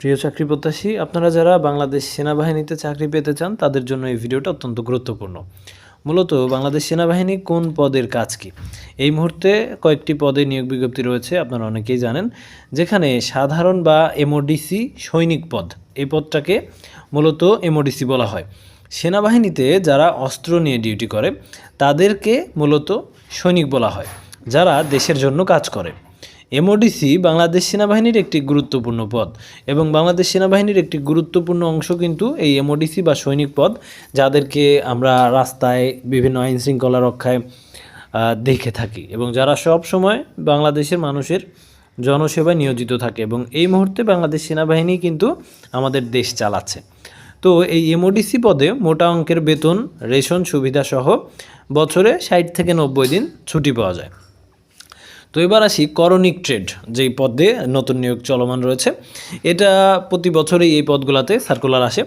প্রিয় চাকরি প্রত্যাশী, আপনারা যারা বাংলাদেশ সেনাবাহিনীতে চাকরি পেতে চান, তাদের জন্য এই ভিডিওটা অত্যন্ত গুরুত্বপূর্ণ। মূলত বাংলাদেশ সেনাবাহিনী কোন পদের কাজ কি? এই মুহূর্তে কয়েকটি পদে নিয়োগ বিজ্ঞপ্তি রয়েছে, আপনারা অনেকেই জানেন, যেখানে সাধারণ বা এমওডিসি সৈনিক পদ, এই পদটাকে মূলত এমওডিসি বলা হয়। সেনাবাহিনীতে যারা অস্ত্র নিয়ে ডিউটি করে, তাদেরকে মূলত সৈনিক বলা হয়, যারা দেশের জন্য কাজ করে। এমওডিসি বাংলাদেশ সেনাবাহিনীর একটি গুরুত্বপূর্ণ পদ এবং বাংলাদেশ সেনাবাহিনীর একটি গুরুত্বপূর্ণ অংশ কিন্তু এই এমওডিসি বা সৈনিক পদ যাদেরকে আমরা রাস্তায় বিভিন্ন আইন শৃঙ্খলা রক্ষায় দেখে থাকি এবং যারা সব সময় বাংলাদেশের মানুষের জনসেবায় নিয়োজিত থাকে এবং এই মুহূর্তে বাংলাদেশ সেনাবাহিনী কিন্তু আমাদের দেশ চালাচ্ছে। তো এই এমওডিসি পদে মোটা অঙ্কের বেতন, রেশন সুবিধা সহ বছরে ষাট থেকে নব্বই দিন ছুটি পাওয়া যায়। তো এবার আসি করণিক ট্রেড, যেই পদে নতুন নিয়োগ চলমান রয়েছে। এটা প্রতি বছরই এই পদগুলোতে সার্কুলার আসে।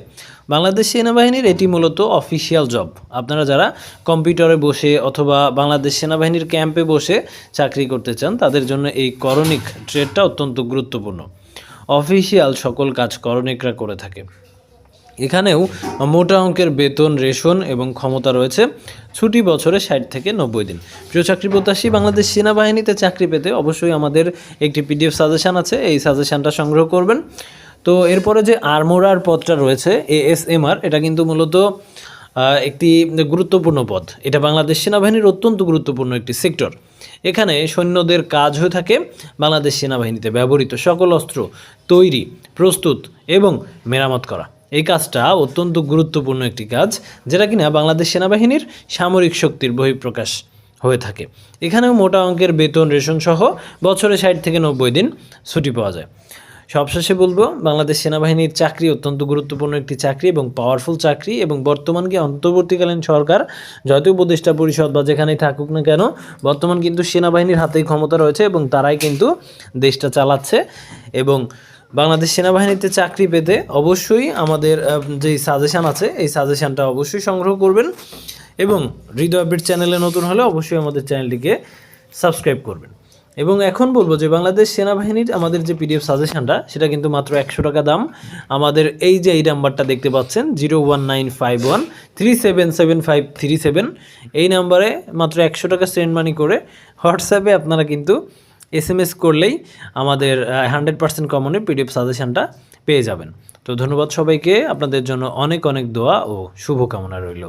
বাংলাদেশ সেনাবাহিনীর এটি মূলত অফিসিয়াল জব আপনারা যারা কম্পিউটারে বসে অথবা বাংলাদেশ সেনাবাহিনীর ক্যাম্পে বসে চাকরি করতে চান, তাদের জন্য এই করণিক ট্রেডটা অত্যন্ত গুরুত্বপূর্ণ। অফিসিয়াল সকল কাজ করণিকরা করে থাকে। এখানেও মোটা অঙ্কের বেতন, রেশন এবং ক্ষমতা রয়েছে ছুটি বছরে ষাট থেকে নব্বই দিন। প্রিয় চাকরি প্রত্যাশী, বাংলাদেশ সেনাবাহিনীতে চাকরি পেতে অবশ্যই আমাদের একটি পিডিএফ সাজেশান আছে, এই সাজেশানটা সংগ্রহ করবেন। তো এরপরে যে আর্মোরার পদটা রয়েছে, এএসএমআর, এটা কিন্তু মূলত একটি গুরুত্বপূর্ণ পদ। এটা বাংলাদেশ সেনাবাহিনীর অত্যন্ত গুরুত্বপূর্ণ একটি সেক্টর। এখানে সৈন্যদের কাজ হয়ে থাকে বাংলাদেশ সেনাবাহিনীতে ব্যবহৃত সকল অস্ত্র তৈরি, প্রস্তুত এবং মেরামত করা। এই কাজটা অত্যন্ত গুরুত্বপূর্ণ একটি কাজ, যেটা কিনা বাংলাদেশ সেনাবাহিনীর সামরিক শক্তির বহিঃপ্রকাশ হয়ে থাকে। এখানেও মোটা অঙ্কের বেতন, রেশন সহ বছরে ষাট থেকে নব্বই দিন ছুটি পাওয়া যায়। সবশেষে বলব, বাংলাদেশ সেনাবাহিনীর চাকরি অত্যন্ত গুরুত্বপূর্ণ একটি চাকরি এবং পাওয়ারফুল চাকরি এবং বর্তমান কি অন্তর্বর্তীকালীন সরকার যত উপদেষ্টা পরিষদ বা যেখানেই থাকুক না কেন, বর্তমান কিন্তু সেনাবাহিনীর হাতেই ক্ষমতা রয়েছে এবং তারাই কিন্তু দেশটা চালাচ্ছে এবং বাংলাদেশ সেনাবাহিনীতে চাকরি পেতে অবশ্যই আমাদের যে সাজেশান আছে, এই সাজেশানটা অবশ্যই সংগ্রহ করবেন এবং হৃদয় আপডেট চ্যানেলে নতুন হলে অবশ্যই আমাদের চ্যানেলটিকে সাবস্ক্রাইব করবেন। এবং এখন বলব যে বাংলাদেশ সেনাবাহিনীর আমাদের যে পিডিএফ সাজেশনটা, সেটা কিন্তু মাত্র একশো টাকা দাম। আমাদের এই যে এই নাম্বারটা দেখতে পাচ্ছেন, zero one nine five one three seven seven five three seven. এই নাম্বারে মাত্র একশো টাকা সেন্ড মানি করে হোয়াটসঅ্যাপে আপনারা কিন্তু এস এম এস করলেই আমাদের হান্ড্রেড পার্সেন্ট কমনে পিডিএফ সাজেশনটা পেয়ে যাবেন। তো ধন্যবাদ সবাইকে। আপনাদের জন্য অনেক অনেক দোয়া ও শুভকামনা রইল।